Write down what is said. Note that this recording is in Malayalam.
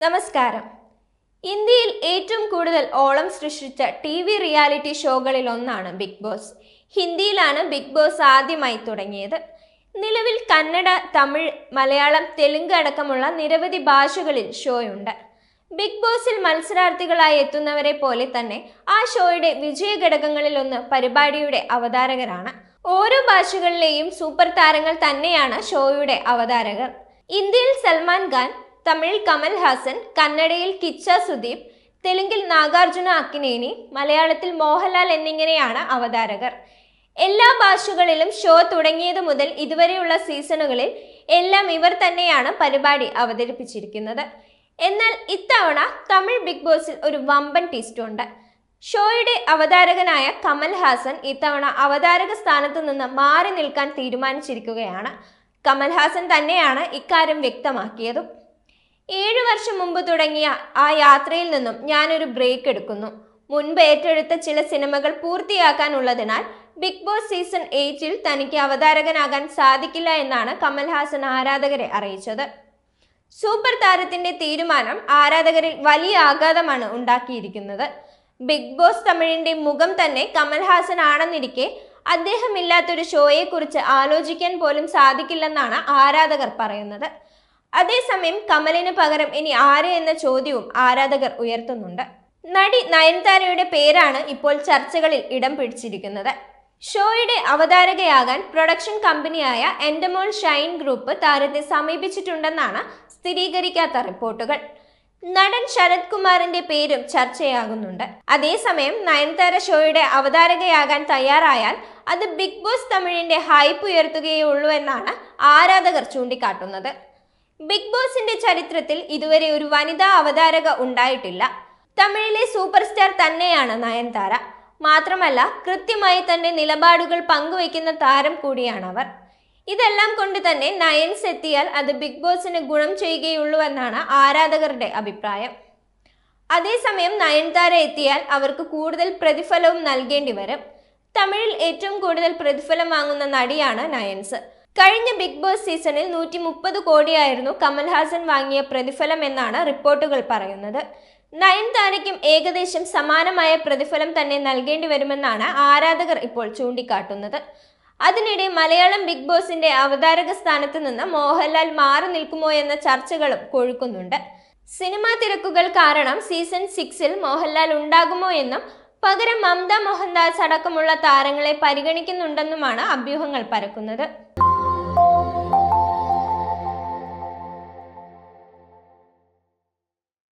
നമസ്കാരം. ഇന്ത്യയിൽ ഏറ്റവും കൂടുതൽ ഓളം സൃഷ്ടിച്ച ടി വി റിയാലിറ്റി ഷോകളിൽ ഒന്നാണ് ബിഗ് ബോസ്. ഹിന്ദിയിലാണ് ബിഗ് ബോസ് ആദ്യമായി തുടങ്ങിയത്. നിലവിൽ കന്നഡ തമിഴ് മലയാളം തെലുങ്ക് അടക്കമുള്ള നിരവധി ഭാഷകളിൽ ഷോയുണ്ട്. ബിഗ് ബോസിൽ മത്സരാർത്ഥികളായി എത്തുന്നവരെ പോലെ തന്നെ ആ ഷോയുടെ വിജയ ഘടകങ്ങളിൽ ഒന്ന് പരിപാടിയുടെ അവതാരകരാണ്. ഓരോ ഭാഷകളിലെയും സൂപ്പർ താരങ്ങൾ തന്നെയാണ് ഷോയുടെ അവതാരകർ. ഇന്ത്യയിൽ സൽമാൻ ഖാൻ തമിഴിൽ കമൽ ഹാസൻ കന്നഡയിൽ കിച്ച സുദീപ് തെലുങ്കിൽ നാഗാർജുന അക്കിനേനി മലയാളത്തിൽ മോഹൻലാൽ എന്നിങ്ങനെയാണ് അവതാരകർ. എല്ലാ ഭാഷകളിലും ഷോ തുടങ്ങിയത് മുതൽ ഇതുവരെയുള്ള സീസണുകളിൽ എല്ലാം ഇവർ തന്നെയാണ് പരിപാടി അവതരിപ്പിച്ചിരിക്കുന്നത്. എന്നാൽ ഇത്തവണ തമിഴ് ബിഗ് ബോസിൽ ഒരു വമ്പൻ ട്വിസ്റ്റ് ഉണ്ട്. ഷോയുടെ അവതാരകനായ കമൽ ഹാസൻ ഇത്തവണ അവതാരക സ്ഥാനത്ത് നിന്ന് മാറി നിൽക്കാൻ തീരുമാനിച്ചിരിക്കുകയാണ്. കമൽ ഹാസൻ തന്നെയാണ് ഇക്കാര്യം വ്യക്തമാക്കിയതും. ഏഴു വർഷം മുമ്പ് തുടങ്ങിയ ആ യാത്രയിൽ നിന്നും ഞാനൊരു ബ്രേക്ക് എടുക്കുന്നു. മുൻപ് ഏറ്റെടുത്ത ചില സിനിമകൾ പൂർത്തിയാക്കാനുള്ളതിനാൽ ബിഗ് ബോസ് സീസൺ എയ്റ്റിൽ തനിക്ക് അവതാരകനാകാൻ സാധിക്കില്ല എന്നാണ് കമൽഹാസൻ ആരാധകരെ അറിയിച്ചത്. സൂപ്പർ താരത്തിന്റെ തീരുമാനം ആരാധകരിൽ വലിയ ആഘാതമാണ് ഉണ്ടാക്കിയിരിക്കുന്നത്. ബിഗ് ബോസ് തമിഴിന്റെ മുഖം തന്നെ കമൽഹാസൻ ആണെന്നിരിക്കെ അദ്ദേഹമില്ലാത്തൊരു ഷോയെക്കുറിച്ച് ആലോചിക്കാൻ പോലും സാധിക്കില്ലെന്നാണ് ആരാധകർ പറയുന്നത്. അതേസമയം കമലിന് പകരം ഇനി ആര് എന്ന ചോദ്യവും ആരാധകർ ഉയർത്തുന്നുണ്ട്. നടി നയൻതാരയുടെ പേരാണ് ഇപ്പോൾ ചർച്ചകളിൽ ഇടം പിടിച്ചിരിക്കുന്നത്. ഷോയുടെ അവതാരകയാകാൻ പ്രൊഡക്ഷൻ കമ്പനിയായ എൻഡമോൾ ഷൈൻ ഗ്രൂപ്പ് താരത്തെ സമീപിച്ചിട്ടുണ്ടെന്നാണ് സ്ഥിരീകരിക്കാത്ത റിപ്പോർട്ടുകൾ. നടൻ ശരത് കുമാറിന്റെ പേരും ചർച്ചയാകുന്നുണ്ട്. അതേസമയം നയൻതാര ഷോയുടെ അവതാരകയാകാൻ തയ്യാറായാൽ അത് ബിഗ് ബോസ് തമിഴിന്റെ ഹൈപ്പ് ഉയർത്തുകയേ ഉള്ളൂ എന്നാണ് ആരാധകർ ചൂണ്ടിക്കാട്ടുന്നത്. ബിഗ് ബോസിന്റെ ചരിത്രത്തിൽ ഇതുവരെ ഒരു വനിതാ അവതാരക ഉണ്ടായിട്ടില്ല. തമിഴിലെ സൂപ്പർ സ്റ്റാർ തന്നെയാണ് നയൻതാര. മാത്രമല്ല കൃത്യമായി തന്റെ നിലപാടുകൾ പങ്കുവയ്ക്കുന്ന താരം കൂടിയാണ് അവർ ഇതെല്ലാം കൊണ്ട് തന്നെ നയൻസ് എത്തിയാൽ അത് ബിഗ് ബോസിന് ഗുണം ചെയ്യുകയുള്ളൂ എന്നാണ് ആരാധകരുടെ അഭിപ്രായം. അതേസമയം നയൻതാര എത്തിയാൽ അവർക്ക് കൂടുതൽ പ്രതിഫലവും നൽകേണ്ടി വരും തമിഴിൽ ഏറ്റവും കൂടുതൽ പ്രതിഫലം വാങ്ങുന്ന നടിയാണ് നയൻസ്. കഴിഞ്ഞ ബിഗ് ബോസ് സീസണിൽ നൂറ്റി മുപ്പത് കോടിയായിരുന്നു കമൽഹാസൻ വാങ്ങിയ പ്രതിഫലം എന്നാണ് റിപ്പോർട്ടുകൾ പറയുന്നത്. നയൻതാരയ്ക്കും ഏകദേശം സമാനമായ പ്രതിഫലം തന്നെ നൽകേണ്ടി വരുമെന്നാണ് ആരാധകർ ഇപ്പോൾ ചൂണ്ടിക്കാട്ടുന്നത്. അതിനിടെ മലയാളം ബിഗ് ബോസിന്റെ അവതാരക സ്ഥാനത്ത് നിന്ന് മോഹൻലാൽ മാറി നിൽക്കുമോ എന്ന ചർച്ചകളും കൊഴുക്കുന്നുണ്ട്. സിനിമാ തിരക്കുകൾ കാരണം സീസൺ സിക്സിൽ മോഹൻലാൽ ഉണ്ടാകുമോ എന്നും പകരം മമത മോഹൻദാസ് അടക്കമുള്ള താരങ്ങളെ പരിഗണിക്കുന്നുണ്ടെന്നുമാണ് അഭ്യൂഹങ്ങൾ പരക്കുന്നത്.